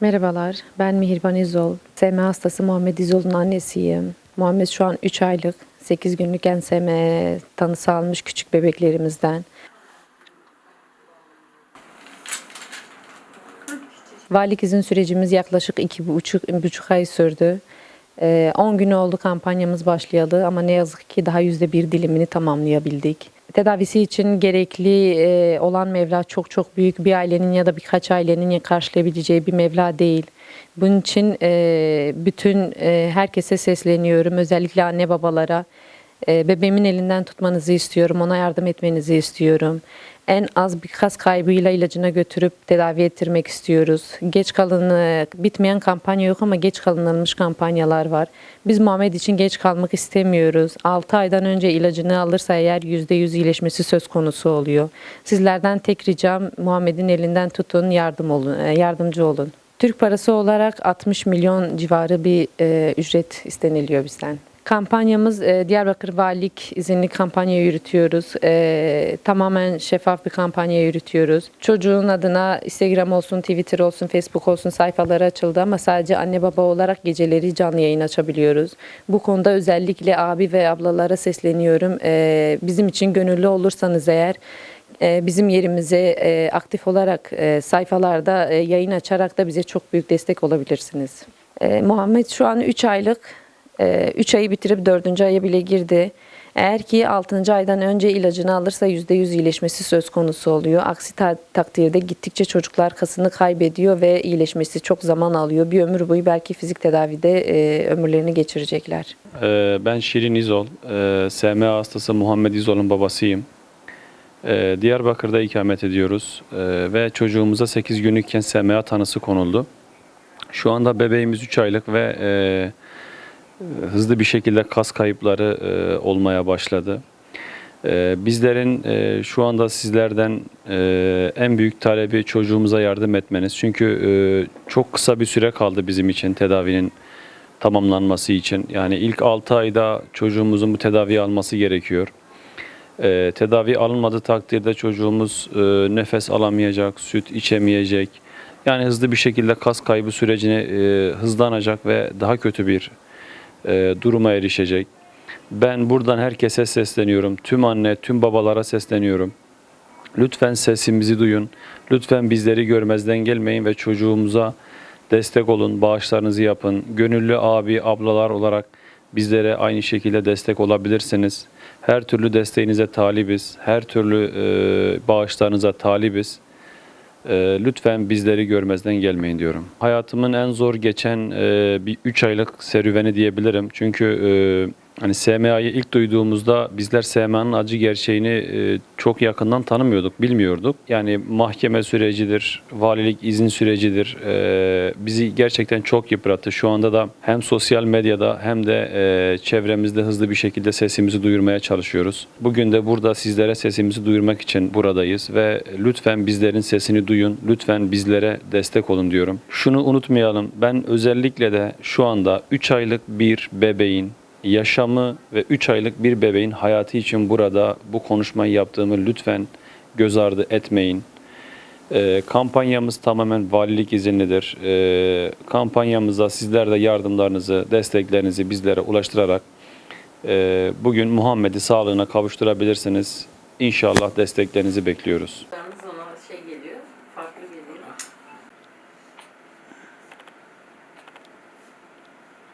Merhabalar, ben Mihirban İzol. SMA hastası Muhammed İzol'un annesiyim. Muhammed şu an 3 aylık, 8 günlük SMA tanısı almış küçük bebeklerimizden. Valilik izin sürecimiz yaklaşık 2,5 ay sürdü. Ee, 10 gün oldu kampanyamız başlayalı ama ne yazık ki daha %1 dilimini tamamlayabildik. Tedavisi için gerekli e, olan meblağ çok çok büyük bir ailenin ya da birkaç ailenin karşılayabileceği bir meblağ değil. Bunun için e, bütün e, herkese sesleniyorum. Özellikle anne babalara. Bebeğimin elinden tutmanızı istiyorum. Ona yardım etmenizi istiyorum. En az bir kas kaybıyla ilacına götürüp tedavi ettirmek istiyoruz. Geç kalın, e, bitmeyen kampanya yok ama geç kalınılmış kampanyalar var. Biz Muhammed için geç kalmak istemiyoruz. 6 aydan önce ilacını alırsa eğer %100 iyileşmesi söz konusu oluyor. Sizlerden tek ricam Muhammed'in elinden tutun, yardım olun, e, yardımcı olun. Türk parası olarak 60 milyon civarı bir e, ücret isteniliyor bizden. Kampanyamız e, Diyarbakır Valilik izinli kampanya yürütüyoruz. E, tamamen şeffaf bir kampanya yürütüyoruz. Çocuğun adına Instagram olsun, Twitter olsun, Facebook olsun sayfaları açıldı ama sadece anne baba olarak geceleri canlı yayın açabiliyoruz. Bu konuda özellikle abi ve ablalara sesleniyorum. E, bizim için gönüllü olursanız eğer e, bizim yerimize e, aktif olarak e, sayfalarda yayın açarak da bize çok büyük destek olabilirsiniz. Muhammed şu an 3 aylık. 3 ayı bitirip 4. aya bile girdi. Eğer ki 6. aydan önce ilacını alırsa %100 iyileşmesi söz konusu oluyor. Aksi ta- takdirde gittikçe çocuklar kasını kaybediyor ve iyileşmesi çok zaman alıyor. Bir ömür boyu belki fizik tedavide e, ömürlerini geçirecekler. Ee, Ben Şirin İzol, ee, SMA hastası Muhammed İzol'un babasıyım. Ee, Diyarbakır'da ikamet ediyoruz Ee, ve çocuğumuza 8 günlükken SMA tanısı konuldu. Şu anda bebeğimiz 3 aylık ve e, hızlı bir şekilde kas kayıpları e, olmaya başladı. E, Bizlerin e, şu anda sizlerden en büyük talebi çocuğumuza yardım etmeniz. Çünkü çok kısa bir süre kaldı bizim için tedavinin tamamlanması için. Yani ilk 6 ayda çocuğumuzun bu tedaviyi alması gerekiyor. Tedavi alınmadığı takdirde çocuğumuz nefes alamayacak, süt içemeyecek. Yani hızlı bir şekilde kas kaybı sürecini hızlanacak ve daha kötü bir e, duruma erişecek. Ben buradan herkese sesleniyorum. Tüm anne, tüm babalara sesleniyorum. Lütfen sesimizi duyun. Lütfen bizleri görmezden gelmeyin ve çocuğumuza destek olun. Bağışlarınızı yapın. Gönüllü abi, ablalar olarak bizlere aynı şekilde destek olabilirsiniz. Her türlü desteğinize talibiz. Her türlü e, bağışlarınıza talibiz. E, lütfen bizleri görmezden gelmeyin diyorum. Hayatımın en zor geçen e, bir 3 aylık serüveni diyebilirim. Çünkü e, hani SMA'yı ilk duyduğumuzda bizler SMA'nın acı gerçeğini e, çok yakından tanımıyorduk, bilmiyorduk. Yani mahkeme sürecidir, valilik izin sürecidir. E, bizi gerçekten çok yıprattı. Şu anda da hem sosyal medyada hem de e, çevremizde hızlı bir şekilde sesimizi duyurmaya çalışıyoruz. Bugün de burada sizlere sesimizi duyurmak için buradayız ve lütfen bizlerin sesini duyun. Lütfen bizlere destek olun diyorum. Şunu unutmayalım. Ben özellikle de şu anda 3 aylık bir bebeğin yaşamı ve 3 aylık bir bebeğin hayatı için burada bu konuşmayı yaptığımı lütfen göz ardı etmeyin. Ee, kampanyamız tamamen valilik izinlidir. Ee, kampanyamıza sizler de yardımlarınızı, desteklerinizi bizlere ulaştırarak e, bugün Muhammed'i sağlığına kavuşturabilirsiniz. İnşallah desteklerinizi bekliyoruz.